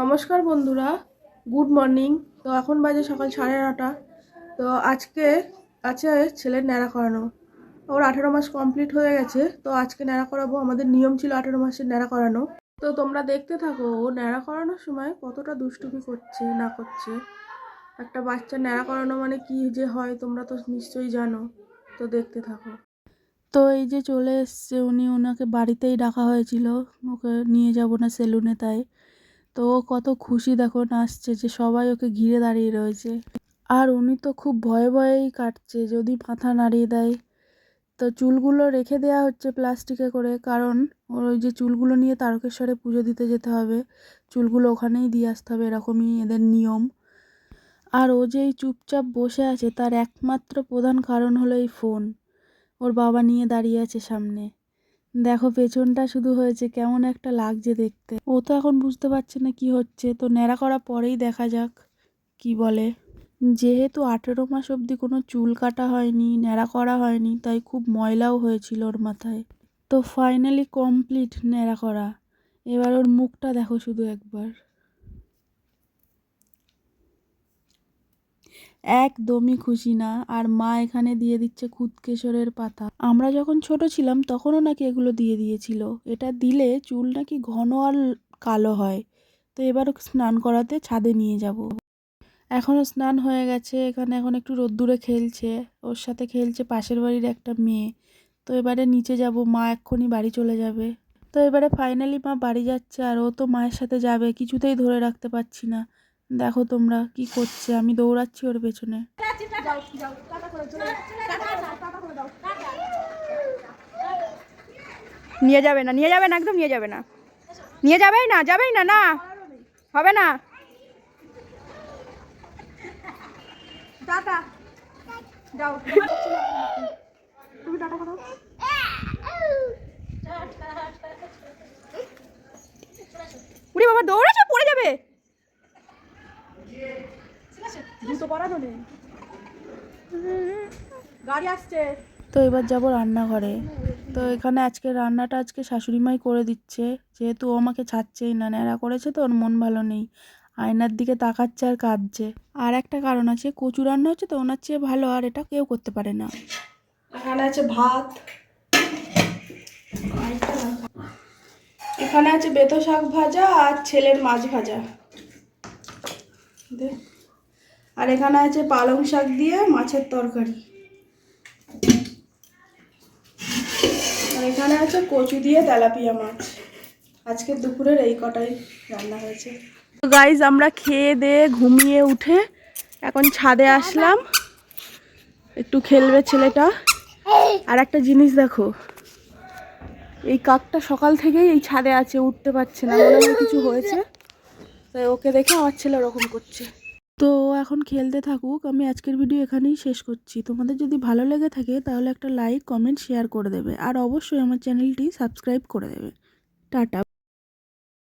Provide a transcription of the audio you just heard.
নমস্কার বন্ধুরা, good morning. তো এখন বাজে সকাল সাড়ে নটা তো আজকে আছে ছেলের ন্যাড়া করানো। ওর আঠেরো মাস কমপ্লিট হয়ে গেছে। তো আজকে ন্যাড়া করাবো। আমাদের নিয়ম ছিল আঠেরো মাসের ন্যাড়া করানো। তো তোমরা দেখতে থাকো, ও ন্যাড়া করানোর সময় কতটা দুষ্টুমি করছে, না করছে। একটা বাচ্চা ন্যাড়া করানো মানে কি যে হয়, তোমরা তো নিশ্চয়ই জানো। তো দেখতে থাকো। তো এই যে চলে এসছে, উনি ওনাকে বাড়িতেই ডাকা হয়েছিল। ওকে নিয়ে যাব না সেলুনে তাই। তো ও কত খুশি দেখো নাচছে যে সবাই ওকে ঘিরে দাঁড়িয়ে রয়েছে। আর উনি তো খুব ভয়ে ভয়েই কাটছে, যদি মাথা নাড়িয়ে দেয়। তো চুলগুলো রেখে দেওয়া হচ্ছে প্লাস্টিকে করে, কারণ ওর ওই যে চুলগুলো নিয়ে তারকেশ্বরে পুজো দিতে যেতে হবে, চুলগুলো ওখানেই দিয়ে আসতে হবে, এরকমই এদের নিয়ম। আর ও যে এই চুপচাপ বসে আছে, তার একমাত্র প্রধান কারণ হলো এই ফোন। ওর বাবা নিয়ে দাঁড়িয়ে আছে সামনে। দেখো, পেছনটা শুধু হয়েছে কেমন একটা লাগছে দেখতে। ও তো এখন বুঝতে পারছে না কি হচ্ছে। তো ন্যাড়া করা পরেই দেখা যাক কি বলে। যেহেতু আঠেরো মাস অবধি কোনো চুল কাটা হয়নি, ন্যাড়া করা হয়নি, তাই খুব ময়লাও হয়েছিল ওর মাথায়। তো ফাইনালি কমপ্লিট ন্যাড়া করা। এবার ওর মুখটা দেখো শুধু একবার। একদমই খুশি না। আর মা এখানে দিয়ে দিচ্ছে খুদকেশরের পাতা। আমরা যখন ছোট ছিলাম, তখনও নাকি এগুলো দিয়ে দিয়েছিল। এটা দিলে চুল নাকি ঘন আর কালো হয়। তো এবার স্নান করাতে ছাদে নিয়ে যাব। এখনও স্নান হয়ে গেছে। এখানে এখন একটু রোদ্দুরে খেলছে। ওর সাথে খেলছে পাশের বাড়ির একটা মেয়ে। তো এবারে নিচে যাব। মা এক্ষুনি বাড়ি চলে যাবে। তো এবারে ফাইনালি মা বাড়ি যাচ্ছে আর ও তো মায়ের সাথে যাবে। কিছুতেই ধরে রাখতে পারছি না। দেখো তোমরা কি করছে আমি দৌড়াচ্ছি ওর পেছনে। নিয়ে যাবে না নিয়ে যাবে না একদম নিয়ে যাবে না। নিয়ে যাবেই না যাবেই না না। হবে না। যাও তুমি টাটা করো উড়ি বাবা দৌড়াচ্ছে পড়ে যাবে জুতো পরানো নেই। গাড়ি আসছে। তো এবার যাব রান্নাঘরে। তো এখানে আজকে রান্নাটা আজকে শাশুড়ি মাই করে দিচ্ছে। যেহেতু ও আমাকে ছাড়ছেই না ন্যাড়া করেছে তো ওর মন ভালো নেই। আয়নার দিকে তাকাচ্ছে আর কাঁদছে। আর একটা কারণ আছে কচু রান্না হচ্ছে তো ওনার চেয়ে ভালো আর এটা কেউ করতে পারে না। এখানে আছে ভাত। এখানে আছে বেতো শাক ভাজা আর ছেলের মাছ ভাজা। আর এখানে আছে পালং শাক দিয়ে মাছের তরকারি। আর এখানে আছে কচু দিয়ে তেলাপিয়া মাছ। আজকে দুপুরের এই কটাই রান্না হয়েছে। তো গাইজ আমরা খেয়ে দিয়ে ঘুমিয়ে উঠে এখন ছাদে আসলাম। একটু খেলবে ছেলেটা। আর একটা জিনিস দেখো, এই কাকটা সকাল থেকেই এই ছাদে আছে, উঠতে পারছে না। কিছু হয়েছে। তাই ওকে দেখে আমার ছেলে ওরকম করছে। তো এখন খেলতে থাকুক, আমি আজকের ভিডিও এখানেই শেষ করছি। তোমাদের যদি ভালো লেগে থাকে, তাহলে একটা লাইক কমেন্ট শেয়ার করে দেবে। আর অবশ্যই আমার চ্যানেলটি সাবস্ক্রাইব করে দেবে। টাটা।